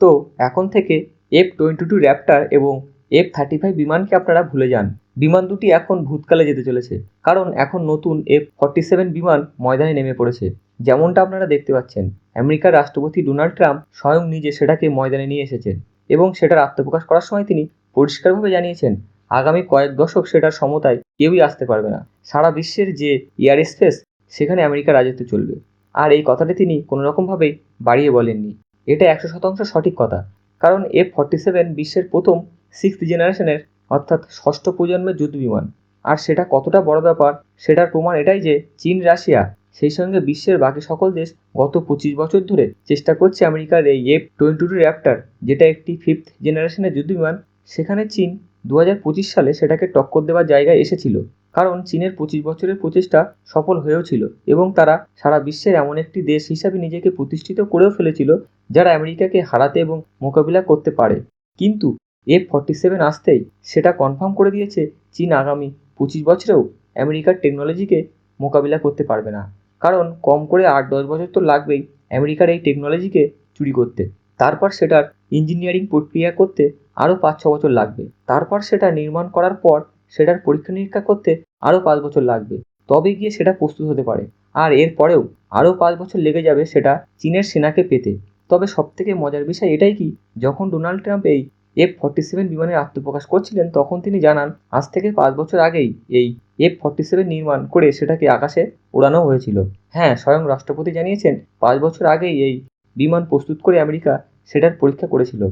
তো এখন থেকে এফ টোয়েন্টি টু র্যাপ্টার এবং এফ থার্টি ফাইভ বিমানকে আপনারা ভুলে যান। বিমান দুটি এখন ভূতকালে যেতে চলেছে, কারণ এখন নতুন এফ ফর্টি সেভেন বিমান ময়দানে নেমে পড়েছে। যেমনটা আপনারা দেখতে পাচ্ছেন, আমেরিকার রাষ্ট্রপতি ডোনাল্ড ট্রাম্প স্বয়ং নিজে সেটাকে ময়দানে নিয়ে এসেছেন এবং সেটার আত্মপ্রকাশ করার সময় তিনি পরিষ্কারভাবে জানিয়েছেন, আগামী কয়েক দশক সেটার সমতায় কেউই আসতে পারবে না। সারা বিশ্বের যে এয়ার স্পেস সেখানে আমেরিকার রাজত্ব চলবে। আর এই কথাটি তিনি কোনোরকমভাবেই বাড়িয়ে বলেননি। এটা একশো শতাংশ সঠিক কথা। কারণ এফ ফর্টি সেভেন বিশ্বের প্রথম সিক্সথ জেনারেশনের অর্থাৎ ষষ্ঠ প্রজন্মের যুদ্ধ বিমান। আর সেটা কতটা বড় ব্যাপার, সেটার প্রমাণ এটাই যে চীন, রাশিয়া, সেই সঙ্গে বিশ্বের বাকি সকল দেশ গত পঁচিশ বছর ধরে চেষ্টা করছে আমেরিকার এই এফ টোয়েন্টি টু র্যাপ্টার যেটা একটি ফিফথ জেনারেশনের যুদ্ধ বিমান। সেখানে চীন দু পঁচিশ সালে সেটাকে টক্কর দেওয়ার জায়গায় এসেছিল। কারণ চীনের পঁচিশ বছরের প্রচেষ্টা সফল হয়েও ছিল এবং তারা সারা বিশ্বের এমন একটি দেশ হিসাবে নিজেকে প্রতিষ্ঠিত করেও ফেলেছিল যারা আমেরিকাকে হারাতে এবং মোকাবিলা করতে পারে। কিন্তু এফ ফর্টি সেভেন আসতেই সেটা কনফার্ম করে দিয়েছে চীন আগামী পঁচিশ বছরেও আমেরিকার টেকনোলজিকে মোকাবিলা করতে পারবে না। কারণ কম করে আট দশ বছর তো লাগবেই আমেরিকার এই টেকনোলজিকে চুরি করতে। তারপর সেটার ইঞ্জিনিয়ারিং প্রক্রিয়া করতে আরও পাঁচ ছ বছর লাগবে। তারপর সেটা নির্মাণ করার পর সেটার পরীক্ষা নিরীক্ষা করতে আরও পাঁচ বছর লাগবে। তবে গিয়ে সেটা প্রস্তুত হতে পারে। আর এরপরেও আরও পাঁচ বছর লেগে যাবে সেটা চীনের সেনাকে পেতে। তবে সবথেকে মজার বিষয় এটাই কি, যখন ডোনাল্ড ট্রাম্প এই এফ ফর্টি সেভেন বিমানের আত্মপ্রকাশ করছিলেন, তখন তিনি জানান, আজ থেকে পাঁচ বছর আগেই এই এফ ফর্টি সেভেন নির্মাণ করে সেটাকে আকাশে ওড়ানো হয়েছিল। হ্যাঁ স্বয়ং রাষ্ট্রপতি জানিয়েছেন, পাঁচ বছর আগেই এই বিমান প্রস্তুত করে আমেরিকা সেটার পরীক্ষা করেছিল।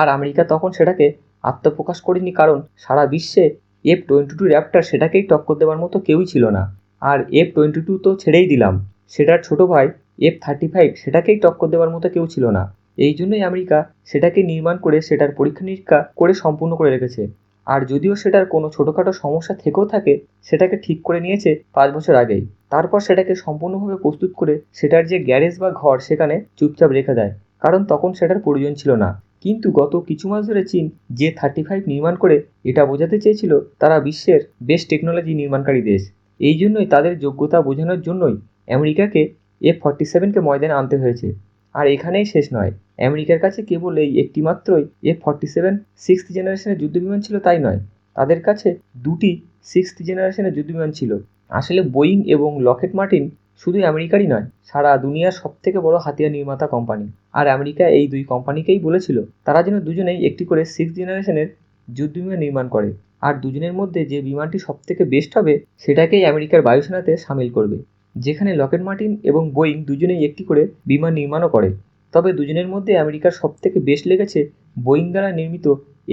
আর আমেরিকা তখন সেটাকে আত্মপ্রকাশ করেনি, কারণ সারা বিশ্বে এফ টোয়েন্টি টু র্যাপটার সেটাকেই টক্কর দেওয়ার মতো কেউই ছিল না। আর এফ টোয়েন্টি টু তো ছেড়েই দিলাম। সেটার ছোট ভাই এফ থার্টি ফাইভ সেটাকেই টক্কর দেওয়ার মতো কেউ ছিল না। এই জন্যই আমেরিকা সেটাকে নির্মাণ করে সেটার পরীক্ষা নিরীক্ষা করে সম্পূর্ণ করে রেখেছে। আর যদিও সেটার কোনো ছোটোখাটো সমস্যা থেকেও থাকে, সেটাকে ঠিক করে নিয়েছে পাঁচ বছর আগেই। তারপর সেটাকে সম্পূর্ণভাবে প্রস্তুত করে সেটার যে গ্যারেজ বা ঘর সেখানে চুপচাপ রেখে দেয়, কারণ তখন সেটার প্রয়োজন ছিল না। কিন্তু গত কিছু মাস ধরে চীন যে থার্টি ফাইভ নির্মাণ করে এটা বোঝাতে চেয়েছিল তারা বিশ্বের বেস্ট টেকনোলজি নির্মাণকারী দেশ। এই জন্যই তাদের যোগ্যতা বোঝানোর জন্যই আমেরিকাকে এফ ফর্টি সেভেনকে ময়দানে আনতে হয়েছে। আর এখানেই শেষ নয়। আমেরিকার কাছে কেবল এই একটি মাত্রই এফ ফর্টি সেভেন সিক্সথ জেনারেশনের যুদ্ধবিমান ছিল, তাই নয়। তাদের কাছে দুটি সিক্সথ জেনারেশনের যুদ্ধবিমান ছিল। আসলে বোয়িং এবং লকেট মার্টিন শুধু আমেরিকারই নয়, সারা দুনিয়ার সব থেকে বড় হাতিয়ার নির্মাতা কোম্পানি। আর আমেরিকা এই দুই কোম্পানিকেই বলেছিল, তারা যেন দুজনেই একটি করে সিক্স জেনারেশনের যুদ্ধবিমান নির্মাণ করে। আর দুজনের মধ্যে যে বিমানটি সব থেকে বেস্ট হবে, সেটাকেই আমেরিকার বায়ুসেনাতে সামিল করবে। যেখানে লকেট মার্টিন এবং বোয়িং দুজনেই একটি করে বিমান নির্মাণও করে। তবে দুজনের মধ্যে আমেরিকার সবথেকে বেস্ট লেগেছে বোয়িং দ্বারা নির্মিত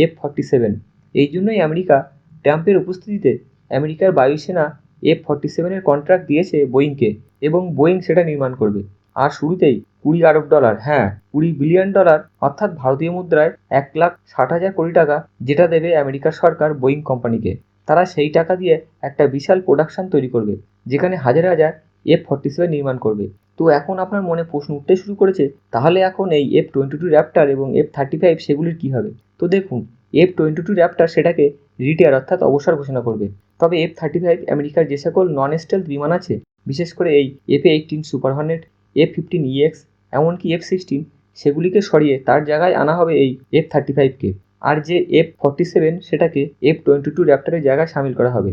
এফ ফর্টি সেভেন। এই জন্যই আমেরিকা ট্রাম্পের উপস্থিতিতে আমেরিকার বায়ুসেনা এফ ফর্টি সেভেনের কন্ট্রাক্ট দিয়েছে বোয়িংকে এবং বোয়িং সেটা নির্মাণ করবে। আর শুরুতেই কুড়ি আরব ডলার হ্যাঁ কুড়ি বিলিয়ন ডলার অর্থাৎ ভারতীয় মুদ্রায় এক লাখ ষাট হাজার কোটি টাকা যেটা দেবে আমেরিকার সরকার বোয়িং কোম্পানিকে। তারা সেই টাকা দিয়ে একটা বিশাল প্রোডাকশন তৈরি করবে, যেখানে হাজার হাজার এফ ফর্টি সেভেন নির্মাণ করবে। তো এখন আপনার মনে প্রশ্ন উঠতে শুরু করেছে, তাহলে এখন এই এফ টোয়েন্টি টু র্যাপটার এবং এফ থার্টি ফাইভ সেগুলির কী হবে? তো দেখুন এফ টোয়েন্টি টু র্যাপটার সেটাকে রিটায়ার অর্থাৎ অবসর ঘোষণা করবে। তবে এফ থার্টি ফাইভ আমেরিকার যে সকল নন স্টেলথ বিমান আছে, বিশেষ করে এই F eighteen super hornet F fifteen EX এমনকি এফ সিক্সটিন সেগুলিকে সরিয়ে তার জায়গায় আনা হবে এই এফ থার্টি ফাইভকে আর যে এফ ফর্টি সেভেন সেটাকে এফ টোয়েন্টি টু র্যাপটারের জায়গায় সামিল করা হবে।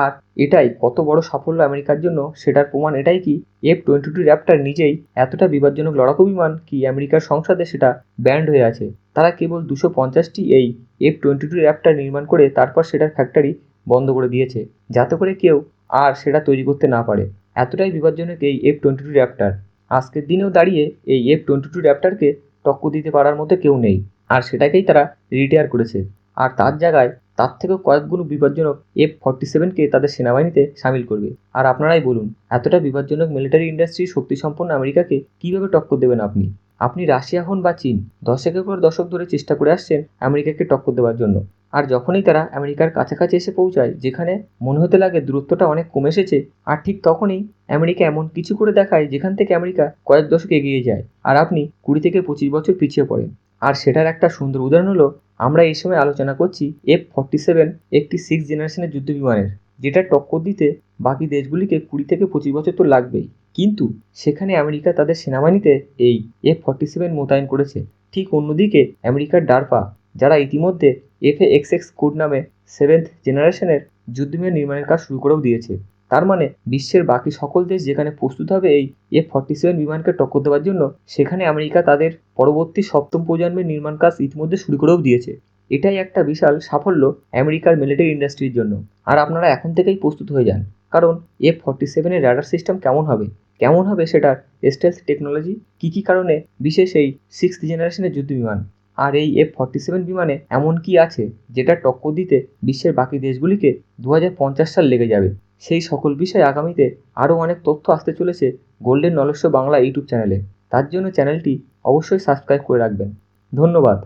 আর এটাই কত বড় সাফল্য আমেরিকার জন্য, সেটার প্রমাণ এটাই কি এফ টোয়েন্টি টু র্যাপটার নিজেই এতটা বিপজ্জনক লড়াকু বিমান কি আমেরিকার সংসদে সেটা ব্যান্ড হয়ে আছে? তারা কেবল দুশো পঞ্চাশটি এই এফ টোয়েন্টি টু র্যাপটার নির্মাণ করে তারপর সেটার ফ্যাক্টরি বন্ধ করে দিয়েছে, যাতে করে কেউ আর সেটা তৈরি করতে না পারে। এতটাই বিপজ্জনক এই এফ টোয়েন্টি টু র্যাপটার আজকের দিনেও দাঁড়িয়ে এই এফ টোয়েন্টি টু র্যাপটারকে টক্কর দিতে পারার মতো কেউ নেই, আর সেটাকেই তারা রিটায়ার করেছে। আর তার জায়গায় তার থেকেও কয়েক গুণ বিপজ্জনক এফ ফর্টি সেভেনকে তাদের সেনাবাহিনীতে সামিল করবে। আর আপনারাই বলুন, এতটা বিপজ্জনক মিলিটারি ইন্ডাস্ট্রি শক্তিসম্পন্ন আমেরিকাকে কীভাবে টক্কর দেবেন আপনি? আপনি রাশিয়া হন বা চীন দশকের পর দশক ধরে চেষ্টা করে আসছেন আমেরিকাকে টক্কর দেওয়ার জন্য। আর যখনই তারা আমেরিকার কাছাকাছি এসে পৌঁছায়, যেখানে মনে হতে লাগে দূরত্বটা অনেক কমে এসেছে, আর ঠিক তখনই আমেরিকা এমন কিছু করে দেখায় যেখান থেকে আমেরিকা কয়েক দশক এগিয়ে যায়। আর আপনি কুড়ি থেকে পঁচিশ বছর পিছিয়ে পড়েন। আর সেটার একটা সুন্দর উদাহরণ হলো আমরা এই সময় আলোচনা করছি এফ ফর্টি সেভেন একটি সিক্স জেনারেশনের যুদ্ধ বিমানের, যেটা টক্কর দিতে বাকি দেশগুলিকে কুড়ি থেকে পঁচিশ বছর তো লাগবেই। কিন্তু সেখানে আমেরিকা তাদের সেনাবাহিনীতে এই এফ ফর্টি সেভেন মোতায়েন করেছে। ঠিক অন্যদিকে আমেরিকার ডারপা যারা ইতিমধ্যে F A X X code নামে সেভেন্থ জেনারেশনের যুদ্ধবিমান নির্মাণের কাজ শুরু করেও দিয়েছে। তার মানে বিশ্বের বাকি সকল দেশ যেখানে প্রস্তুত হবে এই এফ ফর্টি সেভেন বিমানকে টক্কর দেওয়ার জন্য, সেখানে আমেরিকা তাদের পরবর্তী সপ্তম প্রজন্মের নির্মাণ কাজ ইতিমধ্যে শুরু করেও দিয়েছে। এটাই একটা বিশাল সাফল্য আমেরিকার মিলিটারি ইন্ডাস্ট্রির জন্য। আর আপনারা এখন থেকেই প্রস্তুত হয়ে যান। কারণ এফ ফর্টি সেভেনের র্যাডার সিস্টেম কেমন হবে? কেমন হবে সেটার স্টেলথ টেকনোলজি কী কী কারণে বিশেষ এই সিক্স জেনারেশনের যুদ্ধ বিমান আর এই এফ ফর্টি সেভেন বিমানে এমন কি আছে যেটা টক্কর দিতে বিশ্বের বাকি দেশগুলিকে দু হাজার পঞ্চাশ সাল লেগে যাবে? সেই সকল বিষয়ে আগামীতে আরও অনেক তথ্য আসতে চলেছে golden knowledge show Bangla YouTube চ্যানেলে। তার জন্য চ্যানেলটি অবশ্যই সাবস্ক্রাইব করে রাখবেন। ধন্যবাদ।